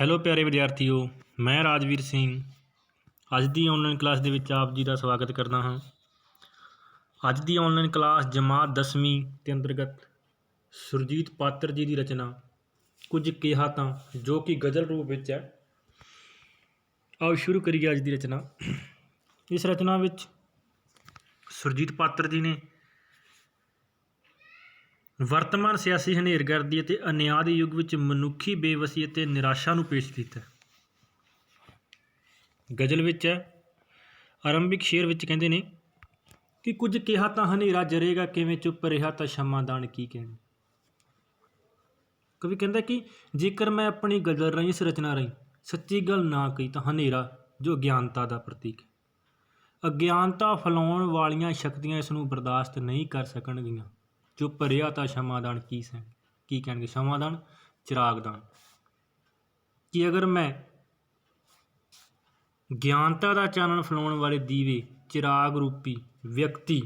Hello ਪਿਆਰੇ ਵਿਦਿਆਰਥੀਓ, ਮੈਂ ਰਾਜਵੀਰ ਸਿੰਘ। ਅੱਜ ਦੀ ਆਨਲਾਈਨ ਕਲਾਸ ਦੇ ਵਿੱਚ ਆਪ ਜੀ ਦਾ ਸਵਾਗਤ ਕਰਦਾ ਹਾਂ। ਅੱਜ ਦੀ ਆਨਲਾਈਨ ਕਲਾਸ ਜਮਾਤ 10ਵੀਂ ਦੇ ਅੰਤਰਗਤ ਸੁਰਜੀਤ ਪਾਤਰ ਜੀ ਦੀ ਰਚਨਾ ਕੁਝ ਕਿਹਾ ਤਾਂ ਜੋ ਕਿ ਗਜ਼ਲ ਰੂਪ ਵਿੱਚ ਹੈ। ਆਓ ਸ਼ੁਰੂ ਕਰੀਏ ਅੱਜ ਦੀ ਰਚਨਾ। ਇਸ ਰਚਨਾ ਵਿੱਚ ਸੁਰਜੀਤ ਪਾਤਰ ਜੀ ਨੇ ਵਰਤਮਾਨ ਸਿਆਸੀ ਹਨੇਰਗਰਦੀ ਅਤੇ ਅਨਿਆਂ ਦੇ ਯੁੱਗ ਵਿੱਚ ਮਨੁੱਖੀ ਬੇਵਸੀ ਅਤੇ ਨਿਰਾਸ਼ਾ ਨੂੰ ਪੇਸ਼ ਕੀਤਾ ਗਜ਼ਲ ਵਿੱਚ ਹੈ ਆਰੰਭਿਕ ਸ਼ੇਰ ਵਿੱਚ ਕਹਿੰਦੇ ਨੇ, ਕਿ ਕੁਝ ਕਿਹਾ ਤਾਂ ਹਨੇਰਾ ਜਰੇਗਾ, ਕਿਵੇਂ ਚੁੱਪ ਰਿਹਾ ਤਾਂ ਸ਼ਮਾਦਾਨ ਕੀ ਕਹਿਣ। ਕਵੀ ਕਹਿੰਦਾ ਕਿ ਜੇਕਰ ਮੈਂ ਆਪਣੀ ਗਜ਼ਲ ਰਾਹੀਂ ਇਸ ਰਚਨਾ ਰਾਹੀਂ ਸੱਚੀ ਗੱਲ ਨਾ ਕਹੀ ਤਾਂ ਹਨੇਰਾ ਜੋ ਅਗਿਆਨਤਾ ਦਾ ਪ੍ਰਤੀਕ ਹੈ। ਅਗਿਆਨਤਾ ਫੈਲਾਉਣ ਵਾਲੀਆਂ ਸ਼ਕਤੀਆਂ ਇਸ ਨੂੰ ਬਰਦਾਸ਼ਤ ਨਹੀਂ ਕਰ ਸਕਣਗੀਆਂ। ਚੁੱਪ ਰਿਹਾ ਤਾਂ ਸ਼ਮਾਦਾਨ ਕੀ ਸੈਣ ਕੀ ਕਹਿਣਗੇ? ਸ਼ਮਾਦਾਨ, ਚਿਰਾਗਦਾਨ। ਕਿ ਅਗਰ ਮੈਂ ਗਿਆਨਤਾ ਦਾ ਚਾਨਣ ਫੈਲਾਉਣ ਵਾਲੇ ਦੀਵੇ, ਚਿਰਾਗ ਰੂਪੀ ਵਿਅਕਤੀ,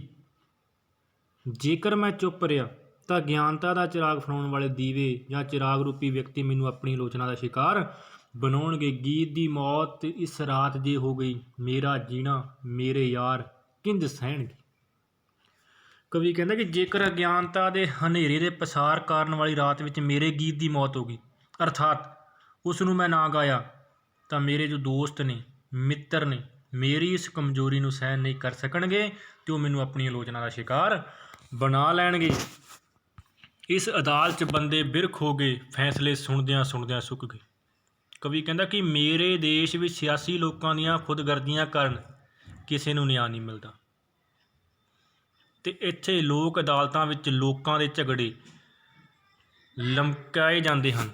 ਜੇਕਰ ਮੈਂ ਚੁੱਪ ਰਿਹਾ, ਤਾਂ ਗਿਆਨਤਾ ਦਾ ਚਿਰਾਗ ਫੈਲਾਉਣ ਵਾਲੇ ਦੀਵੇ ਜਾਂ ਚਿਰਾਗ ਰੂਪੀ ਵਿਅਕਤੀ ਮੈਨੂੰ ਆਪਣੀ ਆਲੋਚਨਾ ਦਾ ਸ਼ਿਕਾਰ ਬਣਾਉਣਗੇ। ਗੀਤ ਦੀ ਮੌਤ ਇਸ ਰਾਤ ਜੇ ਹੋ ਗਈ, ਮੇਰਾ ਜੀਣਾ, ਮੇਰੇ ਯਾਰ ਕਿੰਜ ਸਹਿਣਗੇ? ਕਵੀ ਕਹਿੰਦਾ ਕਿ ਜੇਕਰ ਅਗਿਆਨਤਾ ਦੇ ਹਨੇਰੇ ਦੇ ਪਸਾਰ ਕਾਰਨ ਵਾਲੀ ਰਾਤ ਵਿੱਚ ਮੇਰੇ ਗੀਤ ਦੀ ਮੌਤ ਹੋ ਗਈ, ਅਰਥਾਤ ਉਸ ਨੂੰ ਮੈਂ ਨਾ ਗਾਇਆ, ਤਾਂ ਮੇਰੇ ਜੋ ਦੋਸਤ ਨੇ, ਮਿੱਤਰ ਨੇ, ਮੇਰੀ ਇਸ ਕਮਜ਼ੋਰੀ ਨੂੰ ਸਹਿਣ ਨਹੀਂ ਕਰ ਸਕਣਗੇ, ਤੇ ਉਹ ਮੈਨੂੰ ਆਪਣੀ ਆਲੋਚਨਾ ਦਾ ਸ਼ਿਕਾਰ ਬਣਾ ਲੈਣਗੇ। ਇਸ ਅਦਾਲਤ 'ਚ ਬੰਦੇ ਬਿਰਖ ਹੋ ਗਏ, ਫੈਸਲੇ ਸੁਣਦਿਆਂ ਸੁਣਦਿਆਂ ਸੁੱਕ ਗਏ। ਕਵੀ ਕਹਿੰਦਾ ਕਿ ਮੇਰੇ ਦੇਸ਼ ਵਿੱਚ ਸਿਆਸੀ ਲੋਕਾਂ ਦੀਆਂ ਖੁਦਗਰਜ਼ੀਆਂ ਕਾਰਨ ਕਿਸੇ ਨੂੰ ਨਿਆਂ ਨਹੀਂ ਮਿਲਦਾ। ਤੇ ਇੱਥੇ ਲੋਕ ਅਦਾਲਤਾਂ ਵਿੱਚ ਲੋਕਾਂ ਦੇ ਝਗੜੇ ਲਮਕਾਏ ਜਾਂਦੇ ਹਨ।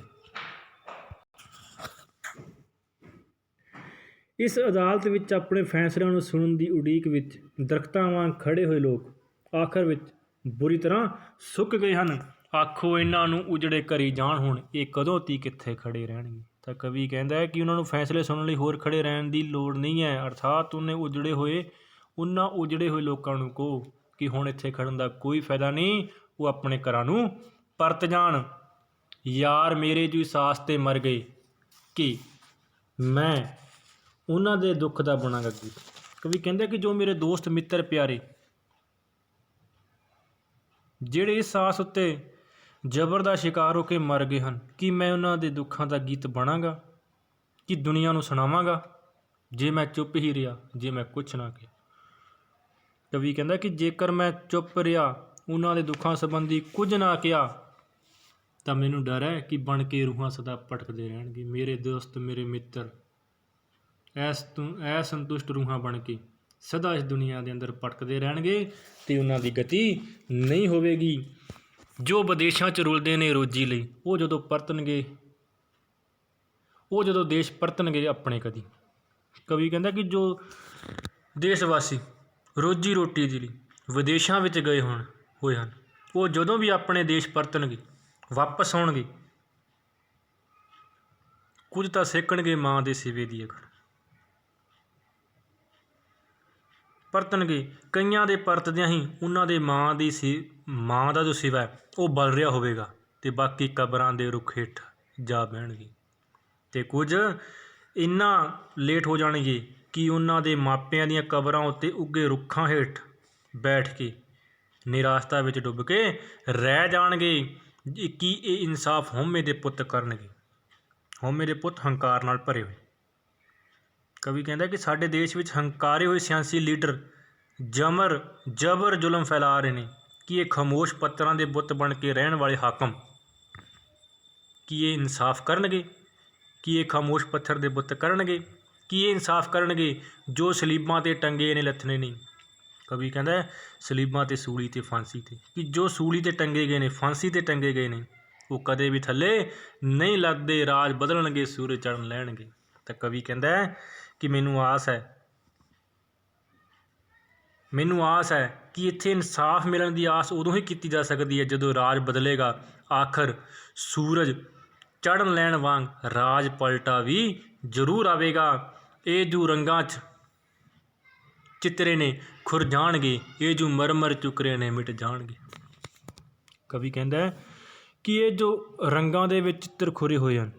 ਇਸ ਅਦਾਲਤ ਵਿੱਚ ਆਪਣੇ ਫੈਸਲਿਆਂ ਨੂੰ ਸੁਣਨ ਦੀ ਉਡੀਕ ਵਿੱਚ ਦਰਖਤਾਂ ਵਾਂਗ ਖੜੇ ਹੋਏ ਲੋਕ ਆਖਰ ਵਿੱਚ ਬੁਰੀ ਤਰ੍ਹਾਂ ਸੁੱਕ ਗਏ ਹਨ। ਆਖੋ, ਇਹਨਾਂ ਨੂੰ ਉਜੜੇ ਕਰੀ ਜਾਣ ਹੁਣ, ਇਹ ਕਦੋਂ ਤੀ ਕਿੱਥੇ ਖੜੇ ਰਹਿਣਗੇ? ਤਾਂ ਕਵੀ ਕਹਿੰਦਾ ਹੈ ਕਿ ਉਹਨਾਂ ਨੂੰ ਫੈਸਲੇ ਸੁਣਨ ਲਈ ਹੋਰ ਖੜੇ ਰਹਿਣ ਦੀ ਲੋੜ ਨਹੀਂ ਹੈ। ਅਰਥਾਤ ਉਹਨੇ ਉਜੜੇ ਹੋਏ, ਉਹਨਾਂ ਉਜੜੇ ਹੋਏ ਲੋਕਾਂ ਨੂੰ ਕੋ ਕਿ ਹੁਣ ਇੱਥੇ ਖੜਨ ਦਾ ਕੋਈ ਫਾਇਦਾ ਨਹੀਂ, ਉਹ ਆਪਣੇ ਘਰਾਂ ਨੂੰ ਪਰਤ ਜਾਣ। ਯਾਰ ਮੇਰੇ ਜੋ ਸਾਸ ਤੇ ਮਰ ਗਏ ਕਿ ਮੈਂ ਉਹਨਾਂ ਦੇ ਦੁੱਖ ਦਾ ਬਣਾਗਾ ਗੀਤ ਕਵੀ ਕਹਿੰਦਾ ਕਿ ਜੋ ਮੇਰੇ ਦੋਸਤ ਮਿੱਤਰ ਪਿਆਰੇ, ਜਿਹੜੇ ਇਸ ਸਾਸ ਉੱਤੇ ਜ਼ਬਰ ਦਾ ਸ਼ਿਕਾਰ ਹੋ ਕੇ ਮਰ ਗਏ ਹਨ, ਕਿ ਮੈਂ ਉਹਨਾਂ ਦੇ ਦੁੱਖਾਂ ਦਾ ਗੀਤ ਬਣਾਂਗਾ? ਕਿ ਦੁਨੀਆ ਨੂੰ ਸੁਣਾਵਾਂਗਾ? ਜੇ ਮੈਂ ਚੁੱਪ ਹੀ ਰਿਹਾ, ਜੇ ਮੈਂ ਕੁਛ ਨਾ ਕਿਹਾ। ਕਵੀ ਕਹਿੰਦਾ ਕਿ ਜੇਕਰ ਮੈਂ ਚੁੱਪ ਰਿਹਾ, ਉਹਨਾਂ ਦੇ ਦੁੱਖਾਂ ਸੰਬੰਧੀ ਕੁਝ ਨਾ ਕਿਹਾ, ਤਾਂ ਮੈਨੂੰ ਡਰ ਹੈ ਕਿ ਬਣ ਕੇ ਰੂਹਾਂ ਸਦਾ ਭਟਕਦੇ ਰਹਿਣਗੇ। ਮੇਰੇ ਦੋਸਤ, ਮੇਰੇ ਮਿੱਤਰ, ਐਸ ਤੋਂ ਐ ਸੰਤੁਸ਼ਟ ਰੂਹਾਂ ਬਣ ਕੇ ਸਦਾ ਇਸ ਦੁਨੀਆ ਦੇ ਅੰਦਰ ਭਟਕਦੇ ਰਹਿਣਗੇ ਤੇ ਉਹਨਾਂ ਦੀ ਗਤੀ ਨਹੀਂ ਹੋਵੇਗੀ। ਜੋ ਵਿਦੇਸ਼ਾਂ 'ਚ ਰੁਲਦੇ ਨੇ ਰੋਜੀ ਲਈ, ਉਹ ਜਦੋਂ ਪਰਤਣਗੇ, ਉਹ ਜਦੋਂ ਦੇਸ਼ ਪਰਤਣਗੇ ਆਪਣੇ ਕਦੀ। ਕਵੀ ਕਹਿੰਦਾ ਕਿ ਜੋ ਦੇਸ਼ ਵਾਸੀ ਰੋਜੀ ਰੋਟੀ ਦੇ ਲਈ ਵਿਦੇਸ਼ਾਂ ਵਿੱਚ ਗਏ ਹੋਣ, ਹੋਏ ਹਨ। ਉਹ ਜਦੋਂ ਵੀ ਆਪਣੇ ਦੇਸ਼ ਪਰਤਣਗੇ, ਵਾਪਸ ਆਉਣਗੇ, ਕੁਝ ਤਾਂ ਸਿੱਖਣਗੇ ਮਾਂ ਦੇ ਸਿਵੇ ਦੀ ਅਗਰ ਪਰਤਣਗੇ, ਕਈਆਂ ਦੇ ਪਰਤਦਿਆਂ ਹੀ ਉਹਨਾਂ ਦੇ ਮਾਂ ਦੀ ਸੀ, ਮਾਂ ਦਾ ਜੋ ਸਿਵਾ ਹੈ, ਉਹ ਬਲ ਰਿਹਾ ਹੋਵੇਗਾ ਤੇ ਬਾਕੀ ਕਬਰਾਂ ਦੇ ਰੁੱਖ ਹੇਠ ਜਾ ਬਹਿਣਗੇ। ਤੇ ਕੁਝ ਇੰਨਾ ਲੇਟ ਹੋ ਜਾਣਗੇ ਕਿ ਉਹਨਾਂ ਦੇ ਮਾਪਿਆਂ ਦੀਆਂ ਕਬਰਾਂ ਉੱਤੇ ਉੱਗੇ ਰੁੱਖਾਂ ਹੇਠ ਬੈਠ ਕੇ ਨਿਰਾਸ਼ਤਾ ਵਿੱਚ ਡੁੱਬ ਕੇ ਰਹਿ ਜਾਣਗੇ ਜੀ ਕੀ ਇਹ ਇਨਸਾਫ ਹਉਮੈ ਦੇ ਪੁੱਤ ਕਰਨਗੇ? ਹਉਮੈ ਦੇ ਪੁੱਤ ਹੰਕਾਰ ਨਾਲ ਭਰੇ ਹੋਏ। ਕਵੀ ਕਹਿੰਦਾ ਕਿ ਸਾਡੇ ਦੇਸ਼ ਵਿੱਚ ਹੰਕਾਰੇ ਹੋਏ ਸਿਆਸੀ ਲੀਡਰ ਜਮਰ, ਜਬਰ ਜ਼ੁਲਮ ਫੈਲਾ ਰਹੇ ਨੇ। ਕਿ ਇਹ ਖਾਮੋਸ਼ ਪੱਤਰਾਂ ਦੇ ਬੁੱਤ ਬਣ ਕੇ ਰਹਿਣ ਵਾਲੇ ਹਾਕਮ? ਕੀ ਇਹ ਇਨਸਾਫ ਕਰਨਗੇ? ਕੀ ਇਹ ਖਾਮੋਸ਼ ਪੱਥਰ ਦੇ ਬੁੱਤ ਕਰਨਗੇ? ਕੀ ਇਹ ਇਨਸਾਫ ਕਰਨਗੇ? ਜੋ ਸਲੀਬਾਂ ਤੇ ਟੰਗੇ ਨੇ ਲੱਥਣੇ ਨਹੀਂ। ਕਵੀ ਕਹਿੰਦਾ ਸਲੀਬਾਂ ਤੇ ਸੂਲੀ ਤੇ ਫਾਂਸੀ ਤੇ। ਕਿ ਜੋ ਸੂਲੀ ਤੇ ਟੰਗੇ ਗਏ ਨੇ, ਫਾਂਸੀ ਤੇ ਟੰਗੇ ਗਏ ਨੇ, ਉਹ ਕਦੇ ਵੀ ਥੱਲੇ ਨਹੀਂ ਲੱਗਦੇ, ਰਾਜ ਬਦਲਣਗੇ, ਸੂਰਜ ਚੜ੍ਹਨ ਲੈਣਗੇ। ਤਾਂ ਕਵੀ ਕਹਿੰਦਾ ਹੈ ਕਿ ਮੈਨੂੰ ਆਸ ਹੈ, ਮੈਨੂੰ ਆਸ ਹੈ ਕਿ ਇੱਥੇ ਇਨਸਾਫ ਮਿਲਣ ਦੀ ਆਸ ਉਦੋਂ ਹੀ ਕੀਤੀ ਜਾ ਸਕਦੀ ਹੈ, ਜਦੋਂ ਰਾਜ ਬਦਲੇਗਾ। ਆਖਰ ਸੂਰਜ ਚੜ੍ਹਨ ਲੈਣ ਵਾਂਗ ਰਾਜ ਪਲਟਾ ਵੀ ਜ਼ਰੂਰ ਆਵੇਗਾ। ਇਹ ਜੋ ਰੰਗਾਂ 'ਚ ਚਿੱਤਰੇ ਨੇ ਖੁਰ ਜਾਣਗੇ, ਇਹ ਜੋ ਮਰਮਰ ਚੁਕਰੇ ਨੇ ਮਿਟ ਜਾਣਗੇ। ਕਵੀ ਕਹਿੰਦਾ ਹੈ ਕਿ ਇਹ ਜੋ ਰੰਗਾਂ ਦੇ ਵਿੱਚ ਚਿੱਤਰ ਖੁਰੇ ਹੋਏ ਹਨ,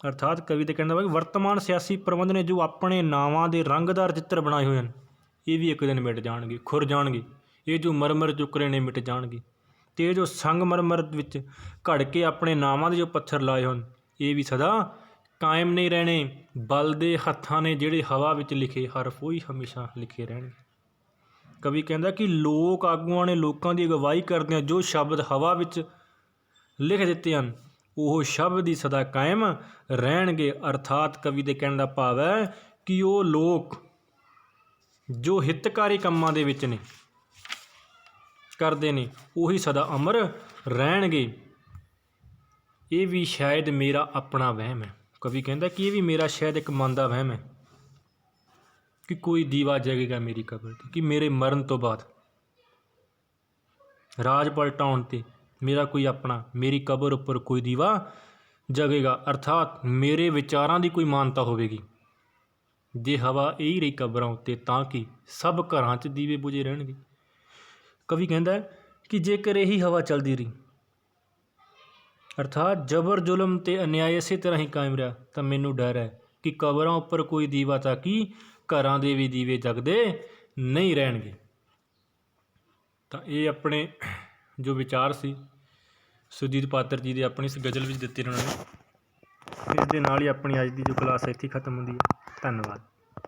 ਅਰਥਾਤ ਕਵੀ ਤੇ ਕਹਿੰਦਾ ਵਾ ਕਿ ਵਰਤਮਾਨ ਸਿਆਸੀ ਪ੍ਰਬੰਧ ਨੇ ਜੋ ਆਪਣੇ ਨਾਵਾਂ ਦੇ ਰੰਗਦਾਰ ਚਿੱਤਰ ਬਣਾਏ ਹੋਏ ਹਨ, ਇਹ ਵੀ ਇੱਕ ਦਿਨ ਮਿਟ ਜਾਣਗੇ, ਖੁਰ ਜਾਣਗੇ, ਇਹ ਜੋ ਮਰਮਰ ਚੁੱਕਰੇ ਨੇ ਮਿਟ ਜਾਣਗੇ। ਅਤੇ ਇਹ ਜੋ ਸੰਗਮਰਮਰ ਵਿੱਚ ਘੜ ਕੇ ਆਪਣੇ ਨਾਵਾਂ ਦੇ ਜੋ ਪੱਥਰ ਲਾਏ ਹਨ ਇਹ ਵੀ ਸਦਾ ਕਾਇਮ ਨਹੀਂ ਰਹਿਣੇ, ਬਲ ਦੇ ਹੱਥਾਂ ਨੇ ਜਿਹੜੇ ਹਵਾ ਵਿੱਚ ਲਿਖੇ, ਹਰਫ ਉਹੀ ਹਮੇਸ਼ਾ ਲਿਖੇ ਰਹਿਣਗੇ। ਕਵੀ ਕਹਿੰਦਾ ਕਿ ਲੋਕ ਆਗੂਆਂ ਨੇ ਲੋਕਾਂ ਦੀ ਅਗਵਾਈ ਕਰਦਿਆਂ ਜੋ ਸ਼ਬਦ ਹਵਾ ਵਿੱਚ ਲਿਖ ਦਿੱਤੇ ਹਨ, ਉਹ ਸ਼ਬਦ ਹੀ ਸਦਾ ਕਾਇਮ ਰਹਿਣਗੇ। ਅਰਥਾਤ ਕਵੀ ਦੇ ਕਹਿਣ ਦਾ ਭਾਵ ਹੈ ਕਿ ਉਹ ਲੋਕ ਜੋ ਹਿੱਤਕਾਰੀ ਕੰਮਾਂ ਦੇ ਵਿੱਚ ਨੇ ਕਰਦੇ ਨੇ, ਉਹੀ ਸਦਾ ਅਮਰ ਰਹਿਣਗੇ। ਇਹ ਵੀ ਸ਼ਾਇਦ ਮੇਰਾ ਆਪਣਾ ਵਹਿਮ ਹੈ। ਕਵੀ ਕਹਿੰਦਾ ਕਿ ਇਹ ਵੀ ਮੇਰਾ ਸ਼ਾਇਦ ਇੱਕ ਮਨ ਦਾ ਵਹਿਮ ਹੈ ਕਿ ਕੋਈ ਦੀਵਾ ਜਗੇਗਾ ਮੇਰੀ ਕਬਰ ਤੇ, ਕਿ ਮੇਰੇ ਮਰਨ ਤੋਂ ਬਾਅਦ ਰਾਜ ਪਲਟਾਉਣ ਤੇ ਮੇਰਾ ਕੋਈ ਆਪਣਾ, ਮੇਰੀ ਕਬਰ ਉੱਪਰ ਕੋਈ ਦੀਵਾ ਜਗੇਗਾ, ਅਰਥਾਤ ਮੇਰੇ ਵਿਚਾਰਾਂ ਦੀ ਕੋਈ ਮਾਨਤਾ ਹੋਵੇਗੀ। ਜੇ ਹਵਾ ਇਹੀ ਰਹੀ ਕਬਰਾਂ ਉੱਤੇ, ਤਾਂ ਕਿ ਸਭ ਘਰਾਂ 'ਚ ਦੀਵੇ ਬੁਝੇ ਰਹਿਣਗੇ। ਕਵੀ ਕਹਿੰਦਾ ਕਿ ਜੇਕਰ ਇਹੀ ਹਵਾ ਚੱਲਦੀ ਰਹੀ, ਅਰਥਾਤ ਜ਼ਬਰ ਜ਼ੁਲਮ ਤੇ ਅਨਿਆਏ ਇਸੇ ਤਰ੍ਹਾਂ ਹੀ ਕਾਇਮ ਰਿਹਾ, ਤਾਂ ਮੈਨੂੰ ਡਰ ਹੈ ਕਿ ਕਬਰਾਂ ਉੱਪਰ ਕੋਈ ਦੀਵਾ ਤਾਂ ਕੀ ਘਰਾਂ ਦੇ ਵੀ ਦੀਵੇ ਜਗਦੇ ਨਹੀਂ ਰਹਿਣਗੇ। ਤਾਂ ਇਹ ਆਪਣੇ ਜੋ ਵਿਚਾਰ ਸੀ ਸੁਰਜੀਤ ਪਾਤਰ ਜੀ ਦੇ ਆਪਣੀ ਇਸ ਗਜ਼ਲ ਵਿੱਚ ਦਿੱਤੇ ਉਹਨਾਂ ਨੇ ਇਸ ਦੇ ਨਾਲ ਹੀ ਆਪਣੀ ਅੱਜ ਦੀ ਜੋ ਕਲਾਸ ਇੱਥੇ ਖਤਮ ਹੁੰਦੀ ਹੈ। ਧੰਨਵਾਦ।